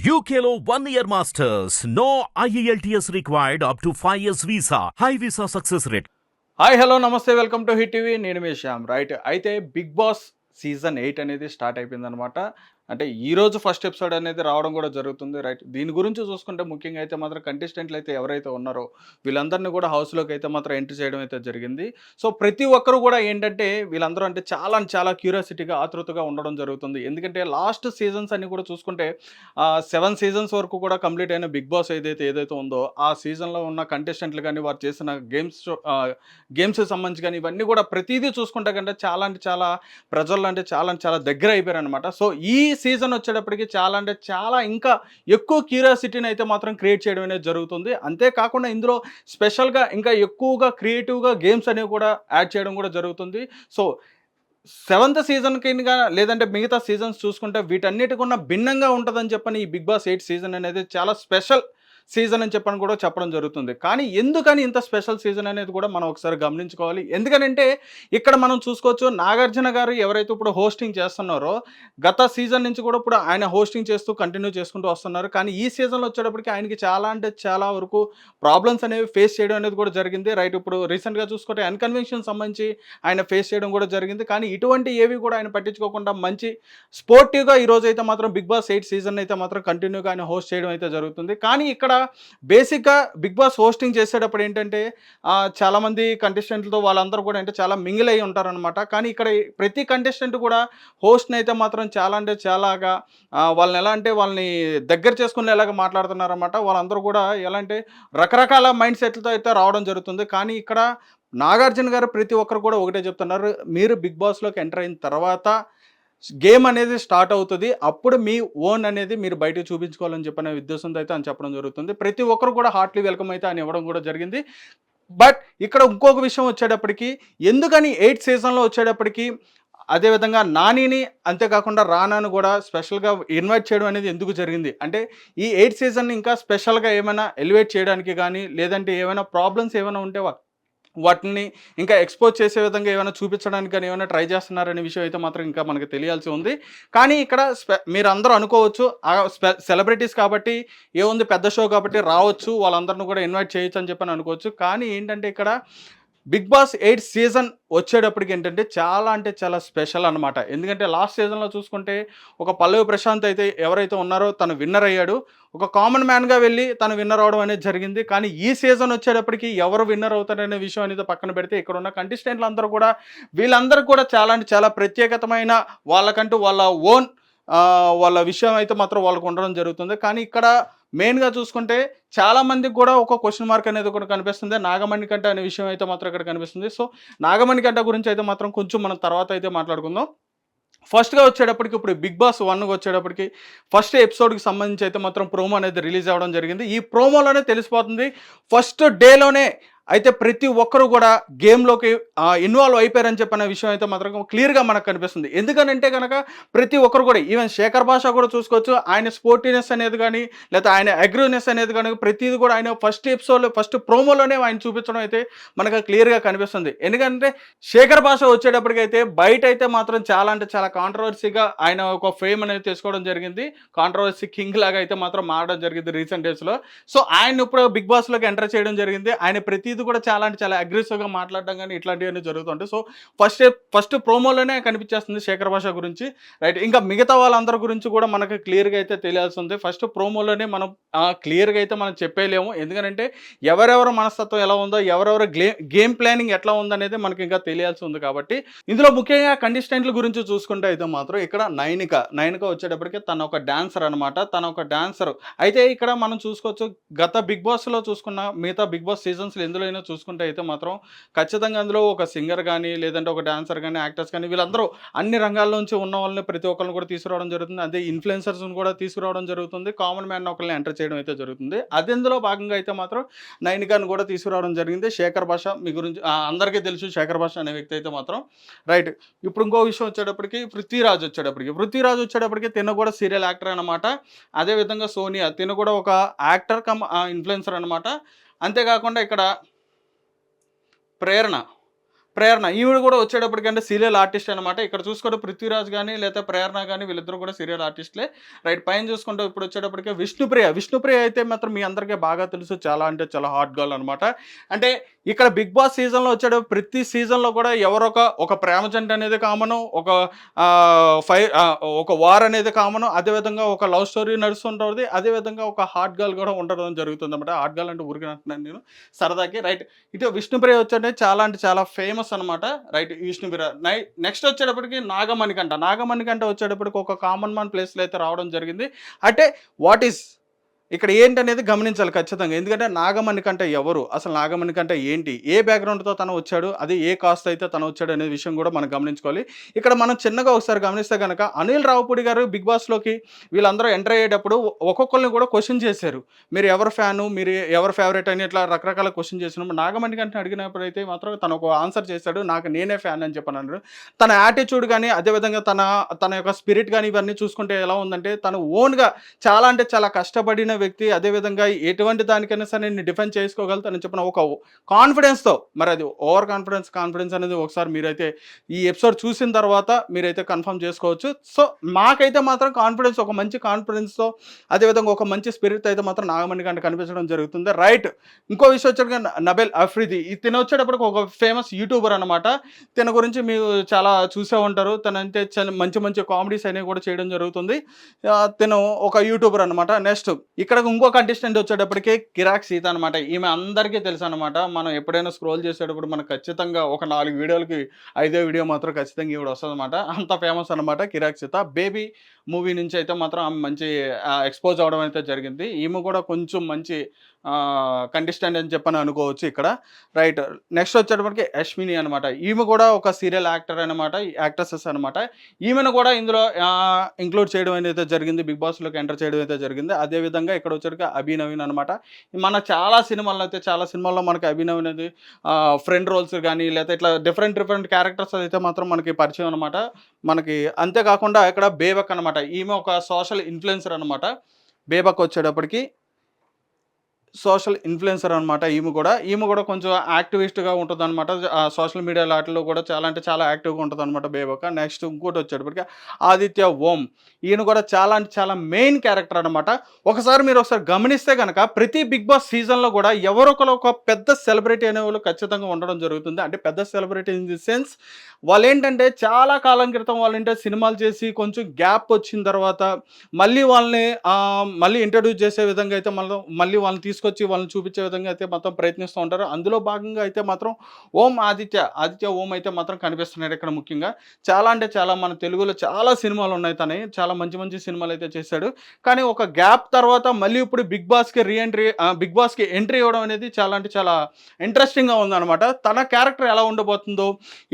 యూకేలో one year masters no IELTS required up to five years visa high visa success rate hi hello namaste welcome to Hit TV నేను మీ Shyam right అయితే Bigg Boss season eight అనేది start అయిపోయిందనమాట అంటే ఈ రోజు first episode అనేది రావడం కూడా జరుగుతుంది రైట్ దీని గురించి చూసుకుంటే ముఖ్యంగా అయితే మాత్రం కంటెస్టెంట్లు అయితే ఎవరైతే ఉన్నారో వీళ్ళందరినీ కూడా హౌస్లోకి అయితే మాత్రం ఎంట్రీ చేయడం అయితే జరిగింది. సో ప్రతి ఒక్కరు కూడా ఏంటంటే వీళ్ళందరూ అంటే చాలా చాలా క్యూరియాసిటీగా ఆతృతగా ఉండడం జరుగుతుంది. ఎందుకంటే లాస్ట్ సీజన్స్ అన్ని కూడా చూసుకుంటే సెవెన్ సీజన్స్ వరకు కూడా కంప్లీట్ అయిన బిగ్ బాస్ ఏదైతే ఏదైతే ఉందో ఆ సీజన్లో ఉన్న కంటెస్టెంట్లు కానీ వారు చేసిన గేమ్స్ గేమ్స్ సంబంధించి కానీ ఇవన్నీ కూడా ప్రతిదీ చూసుకుంటే కంటే చాలా అంటే చాలా ప్రజల్లో అంటే చాలా అంటే చాలా దగ్గర అయిపోయారు అనమాట సో ఈ సీజన్ వచ్చేటప్పటికి చాలా అంటే చాలా ఇంకా ఎక్కువ క్యూరియాసిటీని అయితే మాత్రం క్రియేట్ చేయడం అనేది జరుగుతుంది. అంతేకాకుండా ఇందులో స్పెషల్గా ఇంకా ఎక్కువగా క్రియేటివ్గా గేమ్స్ అనేవి కూడా యాడ్ చేయడం కూడా జరుగుతుంది. సో సెవెంత్ సీజన్ కింద లేదంటే మిగతా సీజన్స్ చూసుకుంటే వీటన్నిటికన్నా భిన్నంగా ఉంటుందని చెప్పని ఈ బిగ్ బాస్ ఎయిట్ సీజన్ అనేది చాలా స్పెషల్ సీజన్ అని చెప్పని కూడా చెప్పడం జరుగుతుంది. కానీ ఎందుకని ఇంత స్పెషల్ సీజన్ అనేది కూడా మనం ఒకసారి గమనించుకోవాలి. ఎందుకనంటే ఇక్కడ మనం చూసుకోవచ్చు నాగార్జున గారు ఎవరైతే ఇప్పుడు హోస్టింగ్ చేస్తున్నారో గత సీజన్ నుంచి కూడా ఇప్పుడు ఆయన హోస్టింగ్ చేస్తూ కంటిన్యూ చేసుకుంటూ వస్తున్నారు. కానీ ఈ సీజన్లో వచ్చేటప్పటికి ఆయనకి చాలా అంటే చాలా వరకు ప్రాబ్లమ్స్ అనేవి ఫేస్ చేయడం అనేది కూడా జరిగింది. రైట్ ఇప్పుడు రీసెంట్గా చూసుకుంటే అన్కన్వెన్షన్ సంబంధించి ఆయన ఫేస్ చేయడం కూడా జరిగింది. కానీ ఇటువంటి ఏవి కూడా ఆయన పట్టించుకోకుండా మంచి స్పోర్టివ్గా ఈరోజు అయితే మాత్రం బిగ్ బాస్ ఎయిట్ సీజన్ అయితే మాత్రం కంటిన్యూగా ఆయన హోస్ట్ చేయడం అయితే జరుగుతుంది. కానీ ఇక్కడ బేసిక్గా బిగ్ బాస్ హోస్టింగ్ చేసేటప్పుడు ఏంటంటే చాలామంది కంటెస్టెంట్లతో వాళ్ళందరూ కూడా అంటే చాలా మింగిల్ అయి ఉంటారనమాట కానీ ఇక్కడ ప్రతి కంటెస్టెంట్ కూడా హోస్ట్ని అయితే మాత్రం చాలా అంటే చాలాగా వాళ్ళని ఎలా అంటే వాళ్ళని దగ్గర చేసుకునేలాగా మాట్లాడుతున్నారన్నమాట. వాళ్ళందరూ కూడా ఎలా అంటే రకరకాల మైండ్ సెట్లతో అయితే రావడం జరుగుతుంది. కానీ ఇక్కడ నాగార్జున గారు ప్రతి ఒక్కరు కూడా ఒకటే చెప్తున్నారు. మీరు బిగ్ బాస్లోకి ఎంటర్ అయిన తర్వాత గేమ్ అనేది స్టార్ట్ అవుతుంది. అప్పుడు మీ ఓన్ అనేది మీరు బయటకు చూపించుకోవాలని చెప్పిన ఉద్దేశంతో అయితే అని చెప్పడం జరుగుతుంది. ప్రతి ఒక్కరు కూడా హార్ట్లీ వెల్కమ్ అయితే అని ఇవ్వడం కూడా జరిగింది. బట్ ఇక్కడ ఇంకొక విషయం వచ్చేటప్పటికి ఎందుకని ఎయిట్ సీజన్లో వచ్చేటప్పటికి అదేవిధంగా నానిని అంతేకాకుండా రానాను కూడా స్పెషల్గా ఇన్వైట్ చేయడం అనేది ఎందుకు జరిగింది? అంటే ఈ ఎయిట్ సీజన్ ఇంకా స్పెషల్గా ఏమైనా ఎలివేట్ చేయడానికి కానీ లేదంటే ఏమైనా ప్రాబ్లమ్స్ ఏమైనా ఉంటే వాటిని ఇంకా ఎక్స్పోజ్ చేసే విధంగా ఏమైనా చూపించడానికి కానీ ఏమైనా ట్రై చేస్తున్నారనే విషయం అయితే మాత్రం ఇంకా మనకు తెలియాల్సి ఉంది. కానీ ఇక్కడ స్పె మీరు అందరూ అనుకోవచ్చు సెలబ్రిటీస్ కాబట్టి ఏముంది పెద్ద షో కాబట్టి రావచ్చు వాళ్ళందరిని కూడా ఇన్వైట్ చేయొచ్చు అని చెప్పని అనుకోవచ్చు. కానీ ఏంటంటే ఇక్కడ బిగ్ బాస్ ఎయిట్ సీజన్ వచ్చేటప్పటికి ఏంటంటే చాలా అంటే చాలా స్పెషల్ అనమాట ఎందుకంటే లాస్ట్ సీజన్లో చూసుకుంటే ఒక పల్లవి ప్రశాంత్ అయితే ఎవరైతే ఉన్నారో తను విన్నర్ అయ్యాడు. ఒక కామన్ మ్యాన్గా వెళ్ళి తను విన్నర్ అవడం అనేది జరిగింది. కానీ ఈ సీజన్ వచ్చేటప్పటికి ఎవరు విన్నర్ అవుతారనే విషయం అనేది పక్కన పెడితే ఇక్కడ ఉన్న కంటెస్టెంట్లు అందరూ కూడా వీళ్ళందరూ కూడా చాలా అంటే చాలా ప్రత్యేకతమైన వాళ్ళకంటూ వాళ్ళ ఓన్ వాళ్ళ విషయం అయితే మాత్రం వాళ్ళకు ఉండడం జరుగుతుంది. కానీ ఇక్కడ మెయిన్గా చూసుకుంటే చాలా మందికి కూడా ఒక క్వశ్చన్ మార్క్ అనేది ఒకటి కనిపిస్తుంది. నాగమణి కంట అనే విషయం అయితే మాత్రం ఇక్కడ కనిపిస్తుంది. సో నాగమణి కంట గురించి అయితే మాత్రం కొంచెం మనం తర్వాత అయితే మాట్లాడుకుందాం. ఫస్ట్గా వచ్చేటప్పటికి ఇప్పుడు బిగ్ బాస్ వన్కి వచ్చేటప్పటికి ఫస్ట్ ఎపిసోడ్కి సంబంధించి అయితే మాత్రం ప్రోమో అనేది రిలీజ్ అవ్వడం జరిగింది. ఈ ప్రోమోలోనే తెలిసిపోతుంది ఫస్ట్ డేలోనే అయితే ప్రతి ఒక్కరు కూడా గేమ్లోకి ఇన్వాల్వ్ అయిపోయారని చెప్పిన విషయం అయితే మాత్రం క్లియర్గా మనకు కనిపిస్తుంది. ఎందుకనంటే కనుక ప్రతి ఒక్కరు కూడా ఈవెన్ శేఖర్ భాష కూడా చూసుకోవచ్చు ఆయన స్పోర్టినెస్ అనేది కానీ లేకపోతే ఆయన అగ్రివ్నెస్ అనేది కానీ ప్రతిదీ కూడా ఆయన ఫస్ట్ ఎపిసోడ్లో ఫస్ట్ ప్రోమోలోనే ఆయన చూపించడం అయితే మనకు క్లియర్గా కనిపిస్తుంది. ఎందుకంటే శేఖర్ భాష వచ్చేటప్పటికైతే బయట అయితే మాత్రం చాలా అంటే చాలా కాంట్రవర్సీగా ఆయన ఒక ఫేమ్ అనేది తీసుకోవడం జరిగింది. కాంట్రవర్సీ కింగ్ లాగా అయితే మాత్రం మారడం జరిగింది రీసెంట్ డేస్లో సో ఆయన ఇప్పుడు బిగ్ బాస్లోకి ఎంటర్ చేయడం జరిగింది. ఆయన ప్రతిదీ కూడా చాలా అంటే చాలా అగ్రెసివ్గా మాట్లాడడం కానీ ఇట్లాంటివన్నీ జరుగుతుంటాయి. సో ఫస్ట్ ఫస్ట్ ప్రోమోలోనే కనిపించేస్తుంది శేఖర్ భాష గురించి. రైట్ ఇంకా మిగతా వాళ్ళందరి గురించి కూడా మనకు క్లియర్గా అయితే తెలియాల్సి ఉంది ఫస్ట్ ప్రోమోలోనే మనం క్లియర్గా అయితే మనం చెప్పేయలేము. ఎందుకంటే ఎవరెవరి మనస్తత్వం ఎలా ఉందో ఎవరెవరి గేమ్ ప్లానింగ్ ఎట్లా ఉందనేది మనకి ఇంకా తెలియాల్సి ఉంది కాబట్టి ఇందులో ముఖ్యంగా కండిస్టెంట్ల గురించి చూసుకుంటే అయితే మాత్రం ఇక్కడ నైనిక నైనిక వచ్చేటప్పటికి తన ఒక డాన్సర్ అనమాట తన ఒక డాన్సర్ అయితే ఇక్కడ మనం చూసుకోవచ్చు గత బిగ్ బాస్లో చూసుకున్న మిగతా బిగ్ బాస్ సీజన్స్లో ఎందులో అయినా చూసుకుంటే అయితే మాత్రం ఖచ్చితంగా అందులో ఒక సింగర్ కానీ లేదంటే ఒక డాన్సర్ కానీ యాక్టర్స్ కానీ వీళ్ళందరూ అన్ని రంగాల్లోంచి ఉన్న వాళ్ళని ప్రతి ఒక్కరిని కూడా తీసుకురావడం జరుగుతుంది. అదే ఇన్ఫ్లుయెన్సర్స్ని కూడా తీసుకురావడం జరుగుతుంది. కామన్ మ్యాన్ ఒకరిని ఎంటర్ చేయడం అయితే జరుగుతుంది. అది ఇందులో భాగంగా అయితే మాత్రం నైనికాని కూడా తీసుకురావడం జరిగింది. శేఖర్ భాష మీ గురించి అందరికీ తెలుసు శేఖర్ భాష అనే వ్యక్తి అయితే మాత్రం. రైట్. ఇప్పుడు ఇంకో విషయం వచ్చేటప్పటికి పృథ్వీరాజ్ వచ్చేటప్పటికి. పృథ్వీరాజ్ వచ్చేటప్పటికి తిన కూడా సీరియల్ యాక్టర్ అనమాట అదేవిధంగా సోనియా తిన కూడా ఒక యాక్టర్ కమ్ ఇన్ఫ్లుయెన్సర్ అనమాట అంతేకాకుండా ఇక్కడ ప్రేరణ. ప్రేరణ. ఈవిడ కూడా వచ్చేటప్పటికంటే సీరియల్ ఆర్టిస్ట్ అనమాట ఇక్కడ చూసుకుంటే పృథ్వీరాజ్ కానీ లేదా ప్రేరణ కానీ వీళ్ళిద్దరూ కూడా సీరియల్ ఆర్టిస్ట్లే రైట్ పైన చూసుకుంటే ఇప్పుడు వచ్చేటప్పటికే విష్ణుప్రియ. విష్ణుప్రియ అయితే మాత్రం మీ అందరికీ బాగా తెలుసు. చాలా అంటే చాలా హాట్ గర్ల్ అనమాట అంటే ఇక్కడ బిగ్ బాస్ సీజన్లో వచ్చాడు. ప్రతి సీజన్లో కూడా ఎవరొక ఒక ప్రేమ జంట అనేది కామను ఒక ఫై ఒక వార్ అనేది కామను అదేవిధంగా ఒక లవ్ స్టోరీ నడుస్తుంటుంది అదేవిధంగా ఒక హార్ట్ గర్ల్ కూడా ఉండడం జరుగుతుంది అనమాట హార్ట్ గర్ల్ అంటే ఊరికినట్టున్నాను నేను. సరదాకి రైట్ ఇటు విష్ణుప్రియ వచ్చాడే. చాలా అంటే చాలా ఫేమస్ అనమాట రైట్ విష్ణుప్రియ నై నెక్స్ట్ వచ్చేటప్పటికి నాగమణికంట నాగమణికంట వచ్చేటప్పటికి ఒక కామన్ మ్యాన్ ప్లేస్లో అయితే రావడం జరిగింది. అంటే వాట్ ఈస్ ఇక్కడ ఏంటనేది గమనించాలి ఖచ్చితంగా. ఎందుకంటే నాగమణి కంటే ఎవరు? అసలు నాగమణి కంటే ఏంటి? ఏ బ్యాక్గ్రౌండ్తో తను వచ్చాడు? అది ఏ కాస్ట్ అయితే తను వచ్చాడు అనే విషయం కూడా మనం గమనించుకోవాలి. ఇక్కడ మనం చిన్నగా ఒకసారి గమనిస్తే కనుక అనిల్ రావుపూడి గారు బిగ్ బాస్లోకి వీళ్ళందరూ ఎంటర్ అయ్యేటప్పుడు ఒక్కొక్కరిని కూడా క్వశ్చన్ చేశారు. మీరు ఎవరు ఫ్యాను? మీరు ఎవరు ఫేవరెట్ అని ఇట్లా రకరకాల క్వశ్చన్ చేసినప్పుడు నాగమణి కంటే అడిగినప్పుడు అయితే మాత్రం తను ఒక ఆన్సర్ చేశాడు. నాకు నేనే ఫ్యాన్ అని చెప్పని అన్నాడు తన యాటిట్యూడ్ కానీ అదేవిధంగా తన తన యొక్క స్పిరిట్ కానీ ఇవన్నీ చూసుకుంటే ఎలా ఉందంటే తను ఓన్గా చాలా అంటే చాలా కష్టపడిన వ్యక్తి అదేవిధంగా ఎటువంటి దానికైనా సరే నేను డిఫెండ్ చేసుకోగలుగుతానని చెప్పిన ఒక కాన్ఫిడెన్స్తో మరి అది ఓవర్ కాన్ఫిడెన్స్ కాన్ఫిడెన్స్ అనేది ఒకసారి మీరైతే ఈ ఎపిసోడ్ చూసిన తర్వాత మీరైతే కన్ఫర్మ్ చేసుకోవచ్చు. సో మాకైతే మాత్రం కాన్ఫిడెన్స్ ఒక మంచి కాన్ఫిడెన్స్తో అదేవిధంగా ఒక మంచి స్పిరిట్ అయితే మాత్రం నాగమణి కంటే కనిపించడం జరుగుతుంది. రైట్ ఇంకో విషయం వచ్చేటప్పుడు నబెల్ అఫ్రిది. ఈ తిన వచ్చేటప్పటికి ఒక ఫేమస్ యూట్యూబర్ అనమాట తిన గురించి మీరు చాలా చూసే ఉంటారు. తనంటే మంచి మంచి కామెడీస్ అనేవి కూడా చేయడం జరుగుతుంది. తిన తిను ఒక యూట్యూబర్ అనమాట నెక్స్ట్ ఇక్కడ ఇంకో కంటెస్టెంట్ వచ్చేటప్పటికి కిరాక్ సీత అనమాట ఈమె అందరికీ తెలుసు అనమాట మనం ఎప్పుడైనా స్క్రోల్ చేసేటప్పుడు మనకు ఖచ్చితంగా ఒక నాలుగు వీడియోలకి ఐదో వీడియో మాత్రం ఖచ్చితంగా ఈవిడ వస్తుంది అనమాట అంత ఫేమస్ అనమాట కిరాక్ సీత. బేబీ మూవీ నుంచి అయితే మాత్రం ఆమె మంచి ఎక్స్పోజ్ అవడం అయితే జరిగింది. ఈమె కూడా కొంచెం మంచి కంటెస్టెంట్ అని చెప్పని అనుకోవచ్చు ఇక్కడ. రైట్ నెక్స్ట్ వచ్చేటప్పటికి అశ్విని అనమాట ఈమె కూడా ఒక సీరియల్ యాక్టర్ అనమాట యాక్ట్రసెస్ అనమాట ఈమెను కూడా ఇందులో ఇంక్లూడ్ చేయడం అనేది జరిగింది. బిగ్ బాస్లోకి ఎంటర్ చేయడం అయితే జరిగింది. అదేవిధంగా ఇక్కడ వచ్చేటికి అభినవీన్ అనమాట మన చాలా సినిమాల్లో అయితే చాలా సినిమాల్లో మనకి అభినవీన్ అనేది ఫ్రెండ్ రోల్స్ కానీ లేకపోతే ఇట్లా డిఫరెంట్ డిఫరెంట్ క్యారెక్టర్స్ అయితే మాత్రం మనకి పరిచయం అనమాట మనకి అంతేకాకుండా ఇక్కడ బేబక్ అనమాట ఈమె ఒక సోషల్ ఇన్ఫ్లుయెన్సర్ అనమాట బేబక్ వచ్చేటప్పటికి సోషల్ ఇన్ఫ్లుయెన్సర్ అనమాట ఈమె కూడా. ఈమె కూడా కొంచెం యాక్టివిస్ట్గా ఉంటుంది అనమాట సోషల్ మీడియా లాటిల్లో కూడా చాలా అంటే చాలా యాక్టివ్గా ఉంటుంది అనమాట బేబక్క. నెక్స్ట్ ఇంకోటి వచ్చేటప్పటికి ఆదిత్య ఓం. ఈయన కూడా చాలా అంటే చాలా మెయిన్ క్యారెక్టర్ అనమాట ఒకసారి మీరు ఒకసారి గమనిస్తే కనుక ప్రతి బిగ్ బాస్ సీజన్లో కూడా ఎవరొకరు ఒక పెద్ద సెలబ్రిటీ అనే వాళ్ళు ఖచ్చితంగా ఉండడం జరుగుతుంది. అంటే పెద్ద సెలబ్రిటీ ఇన్ ది సెన్స్ వాళ్ళు ఏంటంటే చాలా కాలం క్రితం వాళ్ళు ఏంటంటే సినిమాలు చేసి కొంచెం గ్యాప్ వచ్చిన తర్వాత మళ్ళీ వాళ్ళని మళ్ళీ ఇంట్రడ్యూస్ చేసే విధంగా అయితే మళ్ళీ మళ్ళీ వాళ్ళని తీసుకొచ్చి వాళ్ళని చూపించే విధంగా అయితే మొత్తం ప్రయత్నిస్తూ ఉంటారు. అందులో భాగంగా అయితే మాత్రం ఓం ఆదిత్య ఆదిత్య ఓం అయితే మాత్రం కనిపిస్తున్నాడు ఇక్కడ ముఖ్యంగా. చాలా అంటే చాలా మన తెలుగులో చాలా సినిమాలు ఉన్నాయి తనే. చాలా మంచి మంచి సినిమాలు అయితే చేశాడు. కానీ ఒక గ్యాప్ తర్వాత మళ్ళీ ఇప్పుడు బిగ్ బాస్కి రీఎంట్రీ బిగ్ బాస్కి ఎంట్రీ ఇవ్వడం అనేది చాలా అంటే చాలా ఇంట్రెస్టింగ్గా ఉందన్నమాట. తన క్యారెక్టర్ ఎలా ఉండబోతుందో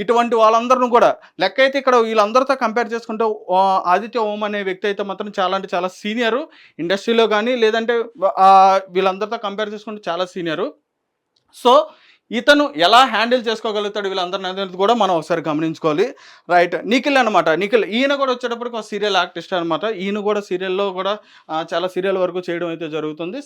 ఇటువంటి వాళ్ళందరిని కూడా లెక్క అయితే ఇక్కడ వీళ్ళందరితో కంపేర్ చేసుకుంటే ఆదిత్య ఓం అనే వ్యక్తి అయితే మాత్రం చాలా అంటే చాలా సీనియరు. ఇండస్ట్రీలో కానీ లేదంటే వీళ్ళందరితో వీళ్ళందరితో కంపేర్ చేసుకుంటే చాలా సీనియరు సో ఇతను ఎలా హ్యాండిల్ చేసుకోగలుగుతాడు వీళ్ళందరిని అనేది కూడా మనం ఒకసారి గమనించుకోవాలి. రైట్ నిఖిల్ అనమాట నిఖిల్ ఈయన కూడా వచ్చేటప్పటికి ఒక సీరియల్ ఆర్టిస్ట్ అనమాట ఈయన కూడా సీరియల్లో కూడా చాలా సీరియల్ వరకు చేయడం అయితే జరుగుతుంది.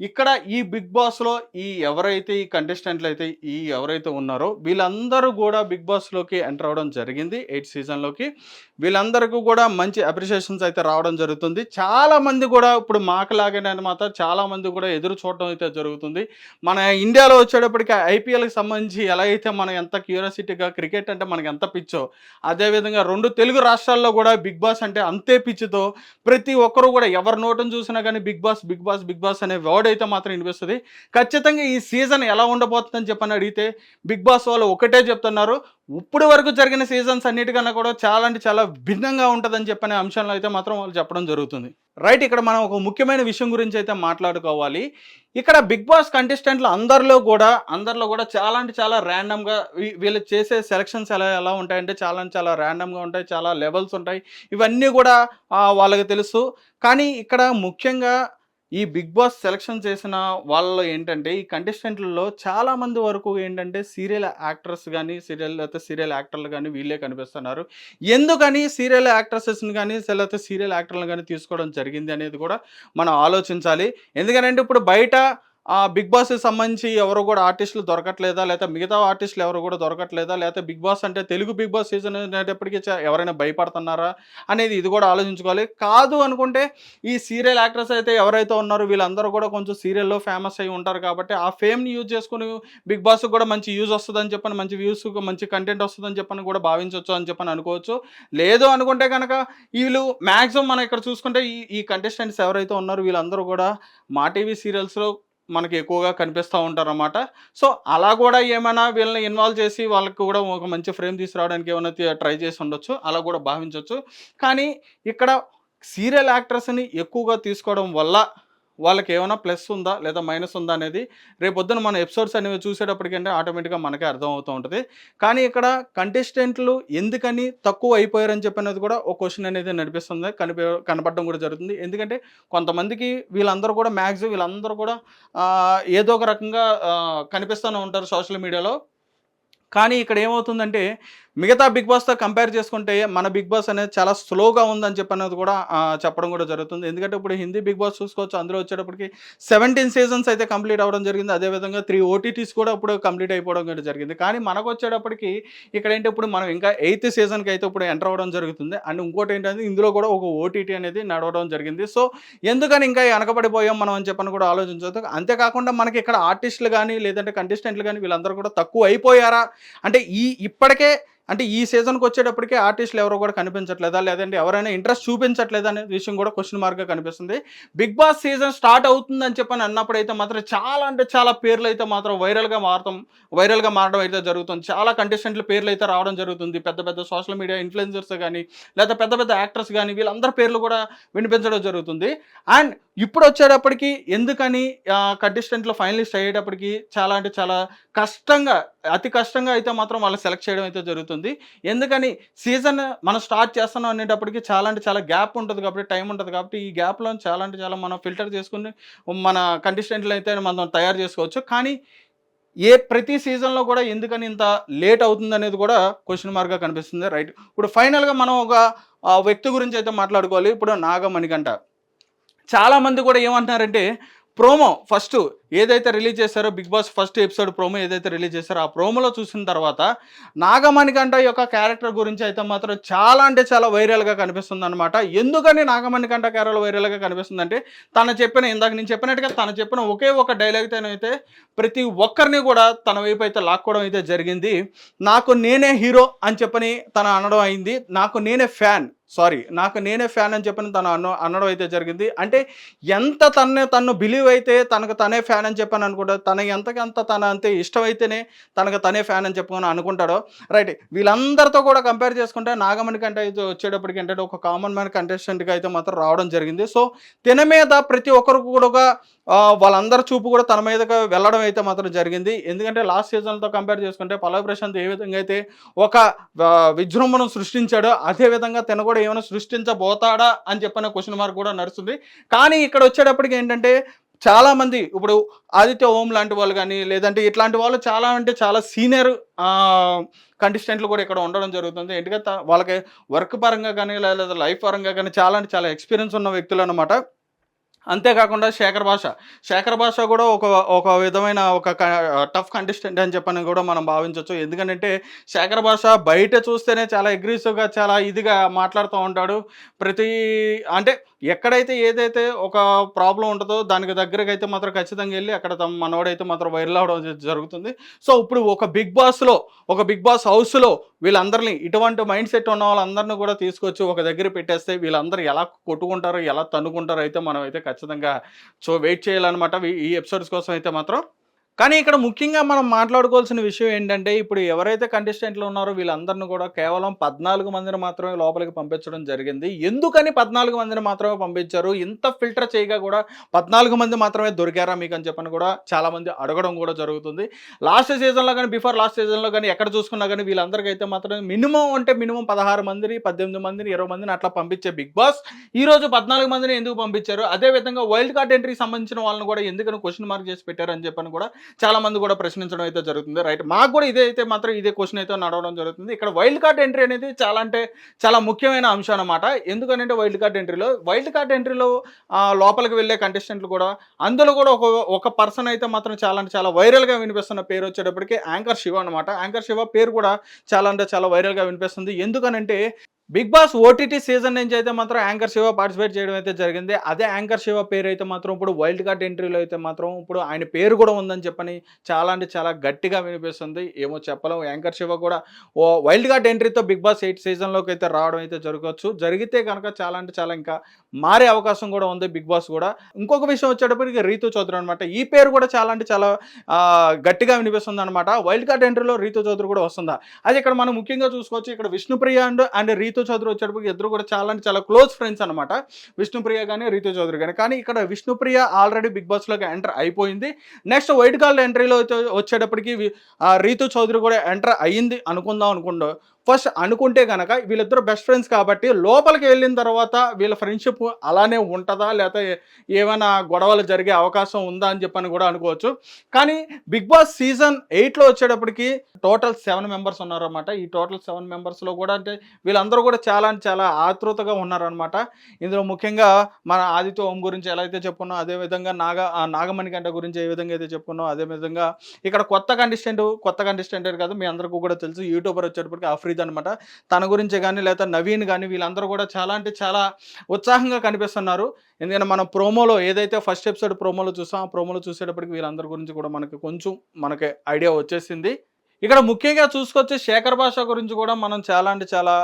ఇక్కడ ఈ బిగ్ బాస్లో ఈ ఎవరైతే ఈ కంటెస్టెంట్లు అయితే ఈ ఎవరైతే ఉన్నారో వీళ్ళందరూ కూడా బిగ్ బాస్లోకి ఎంటర్ అవ్వడం జరిగింది ఎయిట్ సీజన్లోకి వీళ్ళందరికీ కూడా మంచి అప్రిషియేషన్స్ అయితే రావడం జరుగుతుంది. చాలా మంది కూడా ఇప్పుడు మాకులాగానే అనమాట చాలా మంది కూడా ఎదురు చూడడం అయితే జరుగుతుంది. మన ఇండియాలో వచ్చేటప్పటికి ఐపీఎల్కి సంబంధించి ఎలా అయితే మనం ఎంత క్యూరియాసిటీగా క్రికెట్ అంటే మనకి ఎంత పిచ్చో అదేవిధంగా రెండు తెలుగు రాష్ట్రాల్లో కూడా బిగ్ బాస్ అంటే అంతే పిచ్చితో ప్రతి ఒక్కరూ కూడా ఎవరి నోటను చూసినా కానీ Bigg Boss Bigg Boss Bigg Boss అనే థర్డ్ అయితే మాత్రం వినిపిస్తుంది. ఖచ్చితంగా ఈ సీజన్ ఎలా ఉండబోతుందని చెప్పని అడిగితే బిగ్ బాస్ వాళ్ళు ఒకటే చెప్తున్నారు. ఇప్పుడు వరకు జరిగిన సీజన్స్ అన్నిటికన్నా కూడా చాలా అంటే చాలా భిన్నంగా ఉంటుందని చెప్పనే అంశంలో అయితే మాత్రం వాళ్ళు చెప్పడం జరుగుతుంది. రైట్ ఇక్కడ మనం ఒక ముఖ్యమైన విషయం గురించి అయితే మాట్లాడుకోవాలి. ఇక్కడ బిగ్ బాస్ కంటెస్టెంట్లు అందరిలో కూడా అందరిలో కూడా చాలా అంటే చాలా ర్యాండమ్గా వీళ్ళు చేసే సెలక్షన్స్ ఎలా ఎలా ఉంటాయంటే చాలా అంటే చాలా ర్యాండమ్గా ఉంటాయి చాలా లెవెల్స్ ఉంటాయి. ఇవన్నీ కూడా వాళ్ళకి తెలుసు. కానీ ఇక్కడ ముఖ్యంగా ఈ బిగ్ బాస్ సెలక్షన్ చేసిన వాళ్ళలో ఏంటంటే ఈ కంటెస్టెంట్లలో చాలా మంది వరకు ఏంటంటే సీరియల్ యాక్టర్స్ కానీ సీరియల్ లేకపోతే సీరియల్ యాక్టర్లు కానీ వీళ్ళే కనిపిస్తున్నారు. ఎందుకని సీరియల్ యాక్ట్రసెస్ని కానీ లేకపోతే సీరియల్ యాక్టర్లను కానీ తీసుకోవడం జరిగింది అనేది కూడా మనం ఆలోచించాలి. ఎందుకనంటే ఇప్పుడు బయట బిగ్ బాస్ సంబంధించి ఎవరు కూడా ఆర్టిస్టులు దొరకట్లేదా? లేకపోతే మిగతా ఆర్టిస్టులు ఎవరు కూడా దొరకట్లేదా? లేకపోతే బిగ్ బాస్ అంటే తెలుగు బిగ్ బాస్ సీజన్ అనేటప్పటికీ ఎవరైనా భయపడుతున్నారా? అనేది ఇది కూడా ఆలోచించుకోవాలి. కాదు అనుకుంటే ఈ సీరియల్ యాక్టర్స్ అయితే ఎవరైతే ఉన్నారో వీళ్ళందరూ కూడా కొంచెం సీరియల్లో ఫేమస్ అయి ఉంటారు కాబట్టి ఆ ఫేమ్ని యూజ్ చేసుకుని బిగ్ బాస్ కూడా మంచి యూజ్ వస్తుందని చెప్పని మంచి వ్యూస్ మంచి కంటెంట్ వస్తుందని చెప్పని కూడా భావించవచ్చు అని చెప్పని అనుకోవచ్చు. లేదు అనుకుంటే కనుక వీళ్ళు మ్యాక్సిమం మనం ఇక్కడ చూసుకుంటే ఈ ఈ కంటెస్టెంట్స్ ఎవరైతే ఉన్నారో వీళ్ళందరూ కూడా మా టీవీ సీరియల్స్లో మనకి ఎక్కువగా కనిపిస్తూ ఉంటారన్నమాట. సో అలా కూడా ఏమైనా వీళ్ళని ఇన్వాల్వ్ చేసి వాళ్ళకి కూడా ఒక మంచి ఫ్రేమ్ తీసుకురావడానికి ఏమైనా ట్రై చేసి ఉండొచ్చు అలా కూడా భావించవచ్చు కానీ ఇక్కడ సీరియల్ యాక్టర్స్ని ఎక్కువగా తీసుకోవడం వల్ల వాళ్ళకి ఏమైనా ప్లస్ ఉందా లేదా మైనస్ ఉందా అనేది రేపొద్దున మన ఎపిసోడ్స్ అనేవి చూసేటప్పటికంటే ఆటోమేటిక్గా మనకే అర్థం అవుతూ ఉంటుంది. కానీ ఇక్కడ కంటెస్టెంట్లు ఎందుకని తక్కువ అయిపోయారని చెప్పినది కూడా ఒక క్వశ్చన్ అనేది నడిపిస్తుంది కనిపి కనపడడం కూడా జరుగుతుంది. ఎందుకంటే కొంతమందికి వీళ్ళందరూ కూడా మ్యాక్సిమం వీళ్ళందరూ కూడా ఏదో ఒక రకంగా కనిపిస్తూనే ఉంటారు సోషల్ మీడియాలో. కానీ ఇక్కడ ఏమవుతుందంటే మిగతా బిగ్ బాస్తో కంపేర్ చేసుకుంటే మన బిగ్ బాస్ అనేది చాలా స్లోగా ఉందని చెప్పనేది కూడా చెప్పడం కూడా జరుగుతుంది. ఎందుకంటే ఇప్పుడు హిందీ బిగ్ బాస్ చూసుకోవచ్చు అందులో వచ్చేటప్పటికి సెవెంటీన్ సీజన్స్ అయితే కంప్లీట్ అవ్వడం జరిగింది. అదేవిధంగా త్రీ ఓటీటీస్ కూడా ఇప్పుడు కంప్లీట్ అయిపోవడం కూడా జరిగింది. కానీ మనకు వచ్చేటప్పటికి ఇక్కడ ఏంటి ఇప్పుడు మనం ఇంకా ఎయిత్ సీజన్కి అయితే ఇప్పుడు ఎంటర్ అవ్వడం జరుగుతుంది. అండ్ ఇంకోటి ఏంటంటే ఇందులో కూడా ఒక ఓటీటీ అనేది నడవడం జరిగింది. సో ఎందుకని ఇంకా వెనకబడిపోయాం మనం అని చెప్పని కూడా ఆలోచించవచ్చు అంతేకాకుండా మనకి ఇక్కడ ఆర్టిస్టులు కానీ లేదంటే కంటెస్టెంట్లు కానీ వీళ్ళందరూ కూడా తక్కువ అయిపోయారా? అంటే ఈ ఇప్పటికే అంటే ఈ సీజన్కి వచ్చేటప్పటికే ఆర్టిస్టులు ఎవరో కూడా కనిపించట్లేదా? లేదంటే ఎవరైనా ఇంట్రెస్ట్ చూపించట్లేదా అనే విషయం కూడా క్వశ్చన్ మార్క్గా కనిపిస్తుంది. బిగ్ బాస్ సీజన్ స్టార్ట్ అవుతుందని చెప్పని అన్నప్పుడు అయితే మాత్రం చాలా అంటే చాలా పేర్లు అయితే మాత్రం వైరల్గా మారటం వైరల్గా మారడం అయితే జరుగుతుంది. చాలా కంటెస్టెంట్ల పేర్లు అయితే రావడం జరుగుతుంది. పెద్ద పెద్ద సోషల్ మీడియా ఇన్ఫ్లుయెన్సర్స్ కానీ లేదా పెద్ద పెద్ద యాక్టర్స్ కానీ వీళ్ళందరి పేర్లు కూడా వినిపించడం జరుగుతుంది. అండ్ ఇప్పుడు వచ్చేటప్పటికి ఎందుకని కంటెస్టెంట్లు ఫైనలిస్ట్ అయ్యేటప్పటికి చాలా అంటే చాలా కష్టంగా అతి కష్టంగా అయితే మాత్రం వాళ్ళు సెలెక్ట్ చేయడం అయితే జరుగుతుంది. ఎందుకని సీజన్ మనం స్టార్ట్ చేస్తున్నాం అనేటప్పటికి చాలా అంటే చాలా గ్యాప్ ఉంటుంది కాబట్టి టైం ఉంటుంది కాబట్టి ఈ గ్యాప్లో చాలా అంటే చాలా మనం ఫిల్టర్ చేసుకుని మన కండిస్టెంట్లు అయితే మనం తయారు చేసుకోవచ్చు. కానీ ఏ ప్రతి సీజన్లో కూడా ఎందుకని ఇంత లేట్ అవుతుంది అనేది కూడా క్వశ్చన్ మార్క్గా కనిపిస్తుంది. రైట్. ఇప్పుడు ఫైనల్గా మనం ఒక వ్యక్తి గురించి అయితే మాట్లాడుకోవాలి. ఇప్పుడు నాగమణికంట చాలామంది కూడా ఏమంటున్నారంటే ప్రోమో ఫస్ట్ ఏదైతే రిలీజ్ చేశారో Bigg Boss first episode promo ఏదైతే రిలీజ్ చేశారో ఆ ప్రోమోలో చూసిన తర్వాత నాగమణికంఠ యొక్క క్యారెక్టర్ గురించి అయితే మాత్రం చాలా అంటే చాలా వైరల్గా కనిపిస్తుంది అనమాట ఎందుకని నాగమణికంఠ క్యారెక్టర్ వైరల్గా కనిపిస్తుందంటే తను చెప్పిన ఇందాక నేను చెప్పినట్టుగా తను చెప్పిన ఒకే ఒక డైలాగ్ అయితే ప్రతి ఒక్కరిని కూడా తన వైపు అయితే లాక్కోవడం అయితే జరిగింది. నాకు నేనే హీరో అని చెప్పని తను అనడం అయింది. నాకు నేనే ఫ్యాన్ సారీ నాకు నేనే ఫ్యాన్ అని చెప్పిన తను అన్న అనడం అయితే జరిగింది. అంటే ఎంత తన్నే తను బిలీవ్ అయితే తనకు తనే ఫ్యాన్ ఫ్యాన్ అని చెప్పాను అనుకుంటాడు తన ఎంతకంత తన అంతే ఇష్టమైతేనే తనకు తనే ఫ్యాన్ అని చెప్పుకొని అనుకుంటాడో. రైట్ వీళ్ళందరితో కూడా కంపేర్ చేసుకుంటే నాగమణి కంటే అయితే వచ్చేటప్పటికి ఏంటంటే ఒక కామన్ మ్యాన్ కంటెస్టెంట్గా అయితే మాత్రం రావడం జరిగింది. సో తిన మీద ప్రతి ఒక్కరు కూడా వాళ్ళందరి చూపు కూడా తన మీదగా వెళ్ళడం అయితే మాత్రం జరిగింది. ఎందుకంటే లాస్ట్ సీజన్తో కంపేర్ చేసుకుంటే పల్లవి ప్రశాంత్ ఏ విధంగా అయితే ఒక విజృంభణం సృష్టించాడో అదే విధంగా తను కూడా ఏమైనా సృష్టించబోతాడా అని చెప్పిన క్వశ్చన్ మార్క్ కూడా నడుస్తుంది. కానీ ఇక్కడ వచ్చేటప్పటికి ఏంటంటే చాలామంది ఇప్పుడు ఆదిత్య ఓం లాంటి వాళ్ళు కానీ లేదంటే ఇట్లాంటి వాళ్ళు చాలా అంటే చాలా సీనియర్ కంటెస్టెంట్లు కూడా ఇక్కడ ఉండడం జరుగుతుంది. ఎందుకంటే వాళ్ళకి వర్క్ పరంగా కానీ లేదా లైఫ్ పరంగా కానీ చాలా అంటే చాలా ఎక్స్పీరియన్స్ ఉన్న వ్యక్తులు అనమాట అంతేకాకుండా శేఖర్ భాష. శేఖర్ భాష కూడా ఒక ఒక విధమైన ఒక టఫ్ కంటెస్టెంట్ అని చెప్పని కూడా మనం భావించవచ్చు ఎందుకంటే శేఖర్ భాష బయట చూస్తేనే చాలా అగ్రెసివ్గా చాలా ఇదిగా మాట్లాడుతూ ఉంటాడు. ప్రతి అంటే ఎక్కడైతే ఏదైతే ఒక ప్రాబ్లం ఉంటుందో దానికి దగ్గరకు అయితే మాత్రం ఖచ్చితంగా వెళ్ళి అక్కడ తమ మనోడైతే మాత్రం వైరల్ అవడం జరుగుతుంది. సో ఇప్పుడు ఒక బిగ్ బాస్లో ఒక బిగ్ బాస్ హౌస్లో వీళ్ళందరినీ ఇటువంటి మైండ్ సెట్ ఉన్న వాళ్ళందరినీ కూడా తీసుకొచ్చి ఒక దగ్గర పెట్టేస్తే వీళ్ళందరూ ఎలా కొట్టుకుంటారో ఎలా తన్నుకుంటారో అయితే మనం అయితే ఖచ్చితంగా. సో వెయిట్ చేయాలన్నమాట. ఈ ఎపిసోడ్స్ కోసం అయితే మాత్రం కానీ ఇక్కడ ముఖ్యంగా మనం మాట్లాడుకోవాల్సిన విషయం ఏంటంటే ఇప్పుడు ఎవరైతే కంటెస్టెంట్లు ఉన్నారో వీళ్ళందరిని కూడా కేవలం పద్నాలుగు మందిని మాత్రమే లోపలికి పంపించడం జరిగింది. ఎందుకని పద్నాలుగు మందిని మాత్రమే పంపించారు? ఇంత ఫిల్టర్ చేయగా కూడా పద్నాలుగు మంది మాత్రమే దొరికారా మీకు అని చెప్పని కూడా చాలా మంది అడగడం కూడా జరుగుతుంది. లాస్ట్ సీజన్లో కానీ బిఫోర్ లాస్ట్ సీజన్లో కానీ ఎక్కడ చూసుకున్నా కానీ వీళ్ళందరికీ అయితే మాత్రం మినిమం అంటే మినిమం పదహారు మందిని పద్దెనిమిది మందిని ఇరవై మందిని అట్లా పంపించే బిగ్ బాస్ ఈ రోజు పద్నాలుగు మందిని ఎందుకు పంపించారు? అదే విధంగా వైల్డ్ కార్డ్ ఎంట్రీకి సంబంధించిన వాళ్ళని కూడా ఎందుకని క్వశ్చన్ మార్క్ చేసి పెట్టారు అని చెప్పని కూడా చాలా మంది కూడా ప్రశ్నించడం అయితే జరుగుతుంది రైట్ మాకు కూడా ఇదే అయితే మాత్రం ఇదే క్వశ్చన్ అయితే నడవడం జరుగుతుంది. ఇక్కడ వైల్డ్ కార్డ్ ఎంట్రీ అనేది చాలా అంటే చాలా ముఖ్యమైన అంశం అనమాట ఎందుకనంటే వైల్డ్ కార్డ్ ఎంట్రీలో వైల్డ్ కార్డ్ ఎంట్రీలో లోపలికి వెళ్ళే కంటెస్టెంట్లు కూడా అందులో కూడా ఒక ఒక పర్సన్ అయితే మాత్రం చాలా అంటే చాలా వైరల్గా వినిపిస్తున్న పేరు వచ్చేటప్పటికి యాంకర్ శివ అనమాట యాంకర్ శివ పేరు కూడా చాలా అంటే చాలా వైరల్గా వినిపిస్తుంది. ఎందుకనంటే బిగ్ బాస్ ఓటీటీ సీజన్ నుంచి అయితే మాత్రం యాంకర్ శివ పార్టిసిపేట్ చేయడం అయితే జరిగింది. అదే యాంకర్ శివ పేరు అయితే మాత్రం ఇప్పుడు వైల్డ్ కార్డ్ ఎంట్రీలో అయితే మాత్రం ఇప్పుడు ఆయన పేరు కూడా ఉందని చెప్పని చాలా అంటే చాలా గట్టిగా వినిపిస్తుంది. ఏమో చెప్పలేము యాంకర్ శివ కూడా ఓ వైల్డ్ కార్డ్ ఎంట్రీతో బిగ్ బాస్ ఎయిట్ సీజన్లోకి అయితే రావడం అయితే జరగవచ్చు జరిగితే కనుక చాలా అంటే చాలా ఇంకా మారే అవకాశం కూడా ఉంది బిగ్ బాస్ కూడా. ఇంకొక విషయం వచ్చేటప్పటికి రీతు చౌదరి అనమాట ఈ పేరు కూడా చాలా అంటే చాలా గట్టిగా వినిపిస్తుంది అనమాట వైల్డ్ కార్డ్ ఎంట్రీలో రీతు చౌదరి కూడా వస్తుందా? అది ఇక్కడ మనం ముఖ్యంగా చూసుకోవచ్చు ఇక్కడ విష్ణుప్రియ అండ్ అండ్ రీతు చౌదరి వచ్చేటప్పటికి ఇద్దరు కూడా చాలా అంటే చాలా క్లోజ్ ఫ్రెండ్స్ అనమాట విష్ణుప్రియ కానీ రీతు చౌదరి కానీ కానీ ఇక్కడ విష్ణుప్రియ ఆల్రెడీ బిగ్ బాస్లోకి ఎంటర్ అయిపోయింది. నెక్స్ట్ వైట్ కార్డ్ ఎంట్రీలో వచ్చేటప్పటికి ఆ, రీతు చౌదరి కూడా ఎంటర్ అయ్యింది అనుకుందాం అనుకుంటూ. ఫస్ట్ అనుకుంటే కనుక వీళ్ళిద్దరు బెస్ట్ ఫ్రెండ్స్ కాబట్టి లోపలికి వెళ్ళిన తర్వాత వీళ్ళ ఫ్రెండ్షిప్ అలానే ఉంటుందా? లేకపోతే ఏమైనా గొడవలు జరిగే అవకాశం ఉందా అని చెప్పని కూడా అనుకోవచ్చు. కానీ బిగ్ బాస్ సీజన్ ఎయిట్లో వచ్చేటప్పటికి టోటల్ సెవెన్ మెంబర్స్ ఉన్నారన్నమాట. ఈ టోటల్ సెవెన్ మెంబర్స్లో కూడా అంటే వీళ్ళందరూ కూడా చాలా అంటే చాలా ఆతృతగా ఉన్నారనమాట ఇందులో ముఖ్యంగా మన ఆదిత్య ఓం గురించి ఎలా అయితే చెప్పుకున్నాం అదే విధంగా నాగ నాగమణికంట నాగమణి గంట గురించి ఏ విధంగా అయితే చెప్పుకున్నాం అదే విధంగా ఇక్కడ కొత్త కంటెస్టెంట్ కొత్త కంటెస్టెంట్ కాదు మీ అందరికీ కూడా తెలుసు. యూట్యూబర్ వచ్చేటప్పటికి అఫ్రీద్ అనమాట తన గురించి కానీ లేదా నవీన్ కానీ వీళ్ళందరూ కూడా చాలా అంటే చాలా ఉత్సాహంగా కనిపిస్తున్నారు. ఎందుకంటే మనం ప్రోమోలో ఏదైతే ఫస్ట్ ఎపిసోడ్ ప్రోమోలో చూసాం ఆ ప్రోమోలో చూసేటప్పటికి వీళ్ళందరి గురించి కూడా మనకి కొంచెం మనకి ఐడియా వచ్చేసింది. ఇక్కడ ముఖ్యంగా చూసుకొచ్చే శేఖర్ భాష గురించి కూడా మనం చాలా అంటే చాలా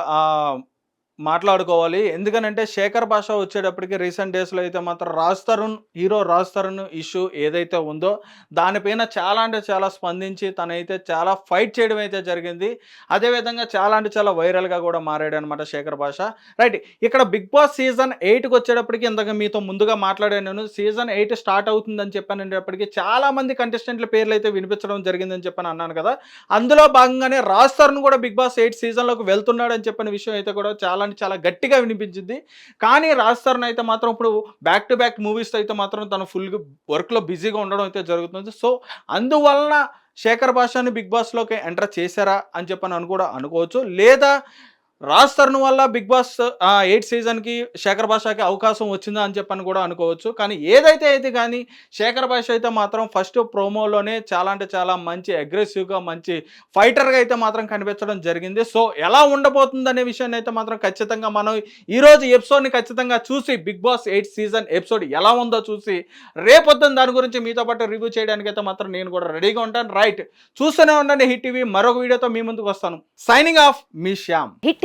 మాట్లాడుకోవాలి. ఎందుకనంటే శేఖర్ భాష వచ్చేటప్పటికి రీసెంట్ డేస్లో అయితే మాత్రం రాజ్ తరుణ్ హీరో రాజ్ తరుణ్ ఇష్యూ ఏదైతే ఉందో దానిపైన చాలా అంటే చాలా స్పందించి తనైతే చాలా ఫైట్ చేయడం అయితే జరిగింది. అదేవిధంగా చాలా అంటే చాలా వైరల్గా కూడా మారాడు అనమాట శేఖర్ భాష రైట్ ఇక్కడ బిగ్ బాస్ సీజన్ ఎయిట్కి వచ్చేటప్పటికి ఇంతగా మీతో ముందుగా మాట్లాడాను నేను. సీజన్ ఎయిట్ స్టార్ట్ అవుతుందని చెప్పానప్పటికీ చాలా మంది కంటెస్టెంట్ల పేర్లు అయితే వినిపించడం జరిగిందని చెప్పని అన్నాను కదా. అందులో భాగంగానే రాజ్ తరుణ్ కూడా బిగ్ బాస్ ఎయిట్ సీజన్లోకి వెళ్తున్నాడని చెప్పిన విషయం అయితే కూడా చాలా అని చాలా గట్టిగా వినిపించింది. కానీ రాజ్ తరుణ్ అయితే మాత్రం ఇప్పుడు బ్యాక్ టు బ్యాక్ మూవీస్ అయితే మాత్రం తను ఫుల్గా వర్క్లో బిజీగా ఉండడం అయితే జరుగుతుంది. సో అందువలన శేఖర్ భాషని బిగ్ బాస్లోకి ఎంటర్ చేశారా అని చెప్పని అని కూడా అనుకోవచ్చు. లేదా రాజ్ తరుణ్ వల్ల బిగ్ బాస్ ఎయిట్ సీజన్కి శేఖర్ భాషకి అవకాశం వచ్చిందా అని చెప్పని కూడా అనుకోవచ్చు. కానీ ఏదైతే అయితే కానీ శేఖర్ భాష అయితే మాత్రం ఫస్ట్ ప్రోమోలోనే చాలా అంటే చాలా మంచి అగ్రెసివ్గా మంచి ఫైటర్గా అయితే మాత్రం కనిపించడం జరిగింది. సో ఎలా ఉండబోతుంది అనే విషయాన్ని అయితే మాత్రం ఖచ్చితంగా మనం ఈరోజు ఎపిసోడ్ని ఖచ్చితంగా చూసి Bigg Boss eight season episode ఎలా ఉందో చూసి రేపొద్దున దాని గురించి మీతో పాటు రివ్యూ చేయడానికి అయితే మాత్రం నేను కూడా రెడీగా ఉంటాను. రైట్ చూస్తూనే ఉండండి హిట్ టీవీ మరొక వీడియోతో మీ ముందుకు వస్తాను. సైనింగ్ ఆఫ్ మీ శ్యామ్. హిట్